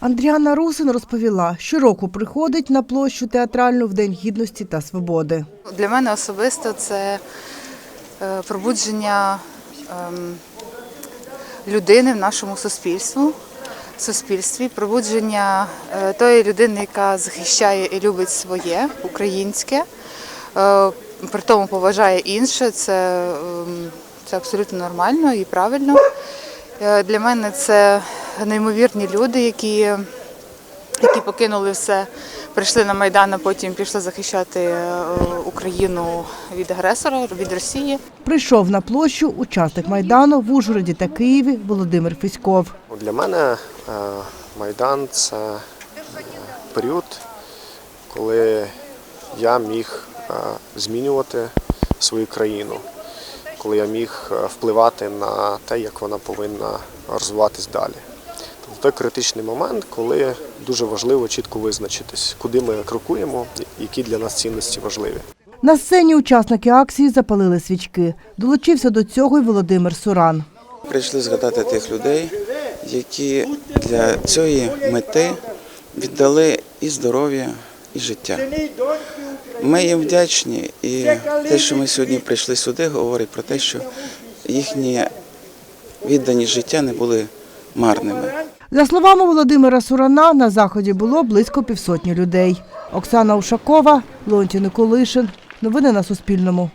Андріана Русин розповіла, щороку приходить на площу театральну в День гідності та свободи. Для мене особисто це е, пробудження ем, людини в нашому суспільству, суспільстві, пробудження е, тої людини, яка захищає і любить своє українське, е, при тому поважає інше. Це, ем, це абсолютно нормально і правильно. Для мене це неймовірні люди, які які покинули все, прийшли на Майдан, а потім пішли захищати е, Україну від агресора, від Росії. Прийшов на площу учасник Майдану в Ужгороді та Києві Володимир Фіськов. Для мене е, Майдан це період, коли я міг е, змінювати свою країну, коли я міг впливати на те, як вона повинна розвиватись далі. Тобто той критичний момент, коли дуже важливо чітко визначитись, куди ми крокуємо, які для нас цінності важливі. На сцені учасники акції запалили свічки. Долучився до цього й Володимир Суран. Прийшли згадати тих людей, які для цієї мети віддали і здоров'я, і життя. Ми їм вдячні, і те, що ми сьогодні прийшли сюди, говорить про те, що їхні віддані життя не були марними. За словами Володимира Сурана, на заході було близько півсотні людей. Оксана Ушакова, Леонтій Николишин. Новини на Суспільному.